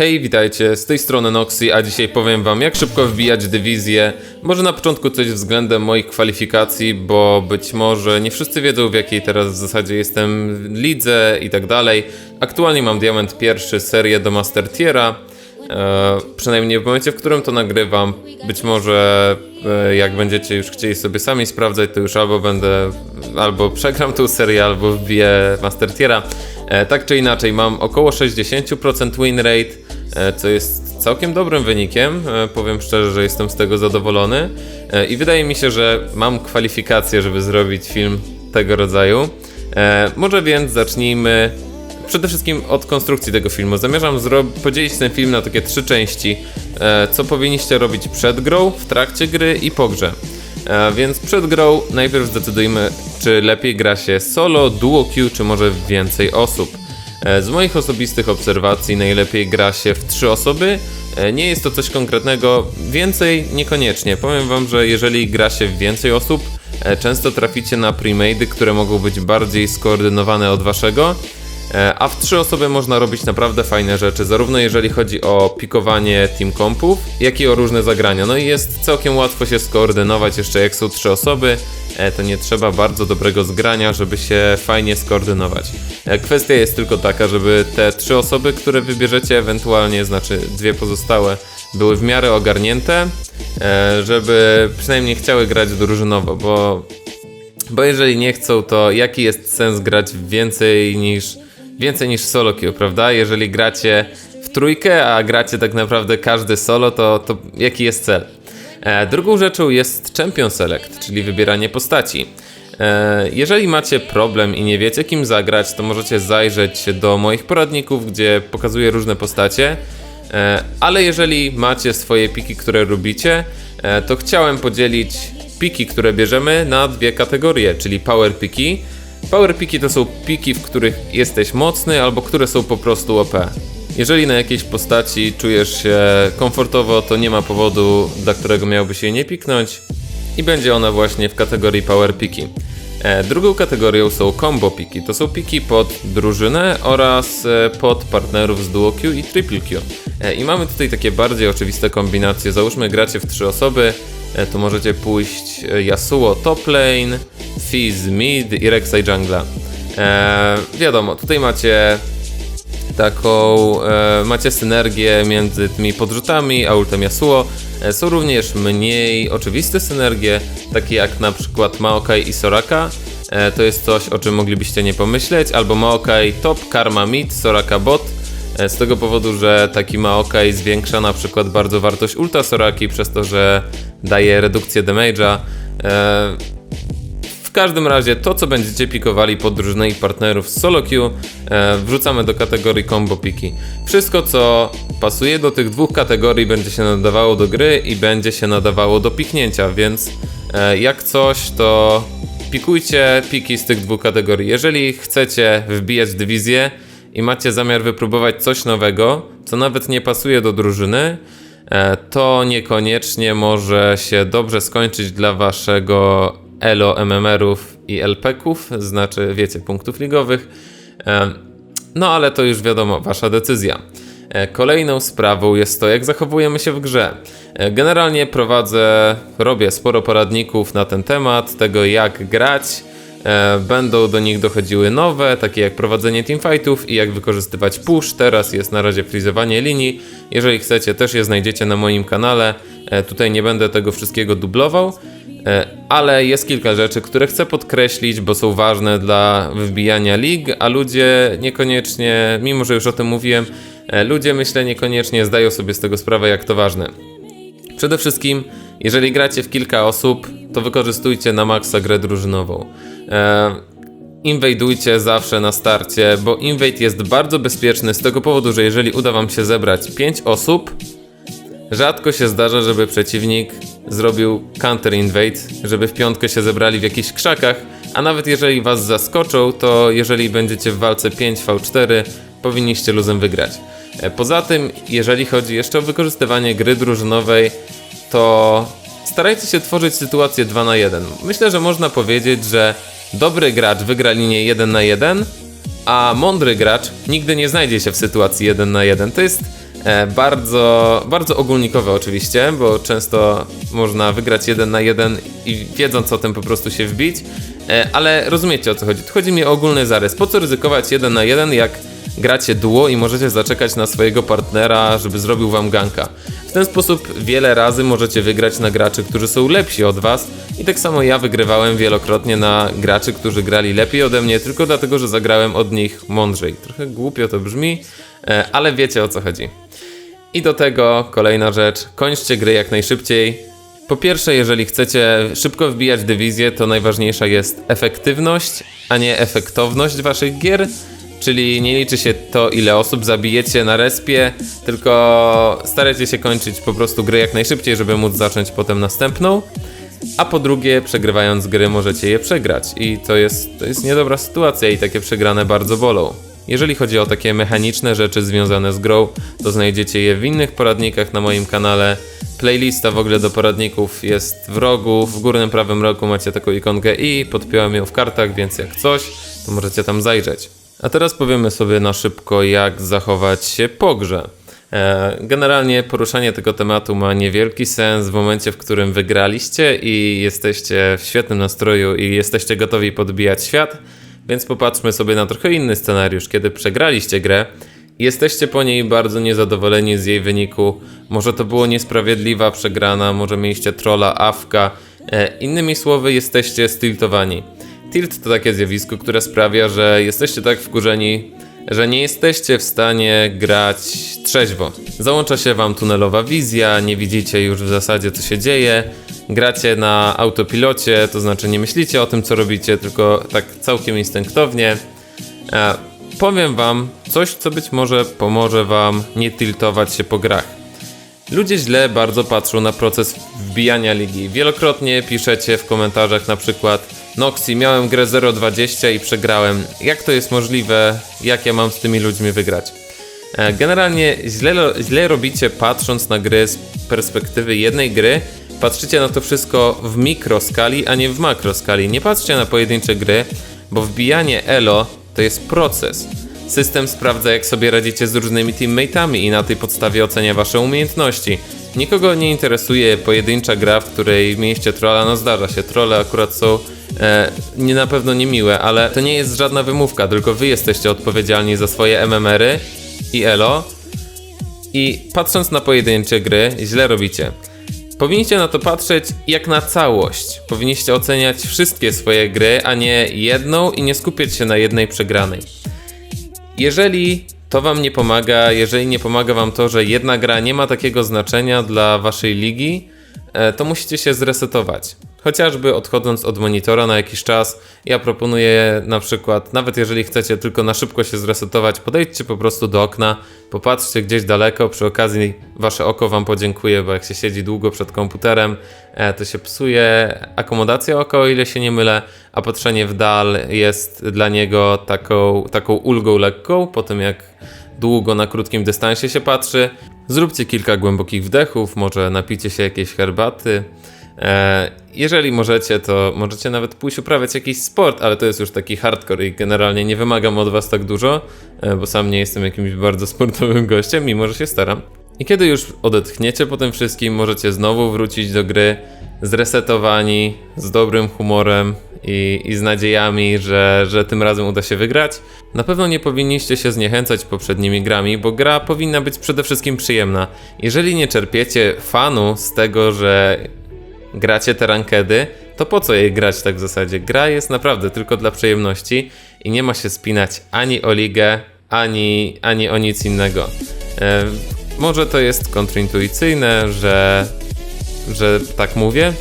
Hej, witajcie, z tej strony Noxy, a dzisiaj powiem wam jak szybko wbijać dywizję. Może na początku coś względem moich kwalifikacji, bo być może nie wszyscy wiedzą w jakiej teraz w zasadzie jestem lidze i tak dalej. Aktualnie mam diament pierwszy, serię do Master Tiera. E, przynajmniej w momencie, w którym to nagrywam, być może e, jak będziecie już chcieli sobie sami sprawdzać, to już albo będę, albo przegram tą serię, albo wbiję Master Tiera. E, tak czy inaczej, mam około 60% win rate, co jest całkiem dobrym wynikiem. E, powiem szczerze, że jestem z tego zadowolony e, i wydaje mi się, że mam kwalifikacje, żeby zrobić film tego rodzaju. E, może więc zacznijmy przede wszystkim od konstrukcji tego filmu. Zamierzam podzielić ten film na takie trzy części, e, co powinniście robić przed grą, w trakcie gry i po grze. E, więc przed grą najpierw zdecydujmy, czy lepiej gra się solo, duo queue, czy może więcej osób. E, Z moich osobistych obserwacji najlepiej gra się w trzy osoby. E, Nie jest to coś konkretnego, więcej niekoniecznie. Powiem wam, że jeżeli gra się w więcej osób, e, często traficie na premady, które mogą być bardziej skoordynowane od waszego. E, A w trzy osoby można robić naprawdę fajne rzeczy, zarówno jeżeli chodzi o pikowanie team kompów, jak i o różne zagrania. No i jest całkiem łatwo się skoordynować, jeszcze jak są trzy osoby, e, to nie trzeba bardzo dobrego zgrania, żeby się fajnie skoordynować. E, Kwestia jest tylko taka, żeby te trzy osoby, które wybierzecie, ewentualnie, znaczy dwie pozostałe, były w miarę ogarnięte, żeby przynajmniej chciały grać drużynowo, bo bo jeżeli nie chcą, to jaki jest sens grać więcej niż więcej niż solo queue, prawda? Jeżeli gracie w trójkę, a gracie tak naprawdę każdy solo, to, to jaki jest cel? E, drugą rzeczą jest Champion Select, czyli wybieranie postaci. E, jeżeli macie problem i nie wiecie kim zagrać, to możecie zajrzeć do moich poradników, gdzie pokazuję różne postacie. E, ale jeżeli macie swoje piki, które lubicie, e, to chciałem podzielić piki, które bierzemy na dwie kategorie, czyli power piki. Power piki to są piki, w których jesteś mocny albo które są po prostu OP. Jeżeli na jakiejś postaci czujesz się komfortowo, to nie ma powodu, dla którego miałbyś jej nie piknąć i będzie ona właśnie w kategorii power piki. E, drugą kategorią są combo piki. To są piki pod drużynę oraz e, pod partnerów z duo Q i triple Q. E, I mamy tutaj takie bardziej oczywiste kombinacje. Załóżmy gracie w trzy osoby, to możecie pójść e, Yasuo top lane, Fizz mid i Rek'Sai jungla. E, wiadomo, tutaj macie taką, e, macie synergię między tymi podrzutami a ultem Yasuo. E, są również mniej oczywiste synergie, takie jak na przykład Maokai i Soraka. E, to jest coś, o czym moglibyście nie pomyśleć, albo Maokai top, Karma mid, Soraka bot. E, z tego powodu, że taki Maokai zwiększa na przykład bardzo wartość ulta Soraki przez to, że daje redukcję damage'a. E, w każdym razie to, co będziecie pikowali pod drużynę i partnerów z solo queue, e, wrzucamy do kategorii combo piki. Wszystko, co pasuje do tych dwóch kategorii, będzie się nadawało do gry i będzie się nadawało do piknięcia, więc jak coś, to pikujcie piki z tych dwóch kategorii. Jeżeli chcecie wbijać dywizję i macie zamiar wypróbować coś nowego, co nawet nie pasuje do drużyny, e, to niekoniecznie może się dobrze skończyć dla waszego elo MMR-ów i LP-ków, znaczy wiecie, punktów ligowych. E, No ale to już wiadomo, wasza decyzja. E, Kolejną sprawą jest to, jak zachowujemy się w grze. Generalnie prowadzę, robię sporo poradników na ten temat, tego jak grać. E, Będą do nich dochodziły nowe, takie jak prowadzenie teamfightów i jak wykorzystywać push. Teraz jest na razie frizowanie linii. Jeżeli chcecie, też je znajdziecie na moim kanale. E, Tutaj nie będę tego wszystkiego dublował. E, Ale jest kilka rzeczy, które chcę podkreślić, bo są ważne dla wybijania lig, a ludzie niekoniecznie, mimo że już o tym mówiłem, ludzie myślę niekoniecznie zdają sobie z tego sprawę, jak to ważne. Przede wszystkim, jeżeli gracie w kilka osób, to wykorzystujcie na maksa grę drużynową. E, inwajdujcie zawsze na starcie, bo invade jest bardzo bezpieczny z tego powodu, że jeżeli uda wam się zebrać 5 osób, Rzadko się zdarza, żeby przeciwnik zrobił counter invade, żeby w piątkę się zebrali w jakichś krzakach, a nawet jeżeli was zaskoczą, to jeżeli będziecie w walce 5v4, powinniście luzem wygrać. E, Poza tym, jeżeli chodzi jeszcze o wykorzystywanie gry drużynowej, to starajcie się tworzyć sytuację 2 na 1. Myślę, że można powiedzieć, że dobry gracz wygra linię 1 na 1, a mądry gracz nigdy nie znajdzie się w sytuacji 1 na 1. To jest E, bardzo, bardzo ogólnikowe oczywiście, bo często można wygrać jeden na jeden i wiedząc o tym po prostu się wbić, e, ale rozumiecie o co chodzi. Tu chodzi mi o ogólny zarys. Po co ryzykować jeden na jeden, jak gracie duo i możecie zaczekać na swojego partnera, żeby zrobił wam ganka. W ten sposób wiele razy możecie wygrać na graczy, którzy są lepsi od was i tak samo ja wygrywałem wielokrotnie na graczy, którzy grali lepiej ode mnie tylko dlatego, że zagrałem od nich mądrzej. Trochę głupio to brzmi, e, ale wiecie o co chodzi. I do tego kolejna rzecz, kończcie gry jak najszybciej. Po pierwsze, jeżeli chcecie szybko wbijać dywizję, to najważniejsza jest efektywność, a nie efektowność waszych gier. Czyli nie liczy się to, ile osób zabijecie na respie, tylko starajcie się kończyć po prostu gry jak najszybciej, żeby móc zacząć potem następną. A po drugie, przegrywając gry, możecie je przegrać. I to jest, to jest niedobra sytuacja i takie przegrane bardzo bolą. Jeżeli chodzi o takie mechaniczne rzeczy związane z grą, to znajdziecie je w innych poradnikach na moim kanale. Playlista w ogóle do poradników jest w rogu, w górnym prawym rogu macie taką ikonkę i podpiąłem ją w kartach, więc jak coś, to możecie tam zajrzeć. A teraz powiemy sobie na szybko, jak zachować się po grze. E, Generalnie poruszanie tego tematu ma niewielki sens w momencie, w którym wygraliście i jesteście w świetnym nastroju i jesteście gotowi podbijać świat. Więc popatrzmy sobie na trochę inny scenariusz, kiedy przegraliście grę jesteście po niej bardzo niezadowoleni z jej wyniku. Może to było niesprawiedliwa przegrana, może mieliście trolla, awka. E, Innymi słowy, jesteście stiltowani. Tilt to takie zjawisko, które sprawia, że jesteście tak wkurzeni, że nie jesteście w stanie grać trzeźwo. Załącza się wam tunelowa wizja, nie widzicie już w zasadzie co się dzieje, gracie na autopilocie, to znaczy nie myślicie o tym co robicie, tylko tak całkiem instynktownie. E, powiem wam coś, co być może pomoże wam nie tiltować się po grach. Ludzie źle bardzo patrzą na proces wbijania ligi. Wielokrotnie piszecie w komentarzach na przykład Noxi, miałem grę 0.20 i przegrałem. Jak to jest możliwe? Jak ja mam z tymi ludźmi wygrać? E, Generalnie źle, źle robicie patrząc na gry z perspektywy jednej gry. Patrzycie na to wszystko w mikroskali, a nie w makroskali. Nie patrzcie na pojedyncze gry, bo wbijanie elo to jest proces. System sprawdza, jak sobie radzicie z różnymi teammateami i na tej podstawie ocenia wasze umiejętności. Nikogo nie interesuje pojedyncza gra, w której mieliście trolla, no zdarza się, trolle akurat są e, nie na pewno niemiłe, ale to nie jest żadna wymówka, tylko wy jesteście odpowiedzialni za swoje MMR-y i elo i patrząc na pojedyncze gry, źle robicie. Powinniście na to patrzeć jak na całość. Powinniście oceniać wszystkie swoje gry, a nie jedną i nie skupiać się na jednej przegranej. Jeżeli to wam nie pomaga, jeżeli nie pomaga wam to, że jedna gra nie ma takiego znaczenia dla waszej ligi, e, to musicie się zresetować. Chociażby odchodząc od monitora na jakiś czas, ja proponuję na przykład, nawet jeżeli chcecie tylko na szybko się zresetować, podejdźcie po prostu do okna, popatrzcie gdzieś daleko, przy okazji wasze oko wam podziękuje, bo jak się siedzi długo przed komputerem, to się psuje akomodacja oka, o ile się nie mylę, a patrzenie w dal jest dla niego taką, taką ulgą lekką, po tym jak długo na krótkim dystansie się patrzy. Zróbcie kilka głębokich wdechów, może napicie się jakiejś herbaty. E, Jeżeli możecie, to możecie nawet pójść uprawiać jakiś sport, ale to jest już taki hardcore i generalnie nie wymagam od was tak dużo, e, bo sam nie jestem jakimś bardzo sportowym gościem, mimo że się staram. I kiedy już odetchniecie po tym wszystkim, możecie znowu wrócić do gry zresetowani, z dobrym humorem i, i z nadziejami, że, że tym razem uda się wygrać. Na pewno nie powinniście się zniechęcać poprzednimi grami, bo gra powinna być przede wszystkim przyjemna. Jeżeli nie czerpiecie fanu z tego, że gracie te rankedy, to po co jej grać tak w zasadzie? Gra jest naprawdę tylko dla przyjemności i nie ma się spinać ani o ligę, ani, ani o nic innego. Może to jest kontrintuicyjne, że, że tak mówię,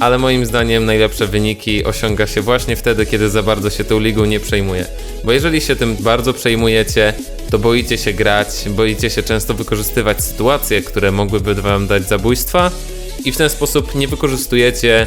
ale moim zdaniem najlepsze wyniki osiąga się właśnie wtedy, kiedy za bardzo się tą ligą nie przejmuje. Bo jeżeli się tym bardzo przejmujecie, to boicie się grać, boicie się często wykorzystywać sytuacje, które mogłyby wam dać zabójstwa i w ten sposób nie wykorzystujecie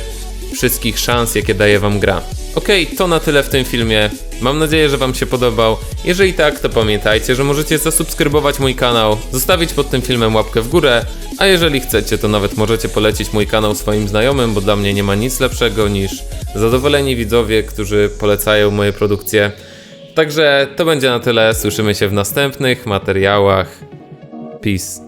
wszystkich szans, jakie daje wam gra. Okej, to na tyle w tym filmie. Mam nadzieję, że wam się podobał. Jeżeli tak, to pamiętajcie, że możecie zasubskrybować mój kanał, zostawić pod tym filmem łapkę w górę, a jeżeli chcecie, to nawet możecie polecić mój kanał swoim znajomym, bo dla mnie nie ma nic lepszego niż zadowoleni widzowie, którzy polecają moje produkcje. Także to będzie na tyle. Słyszymy się w następnych materiałach. Peace.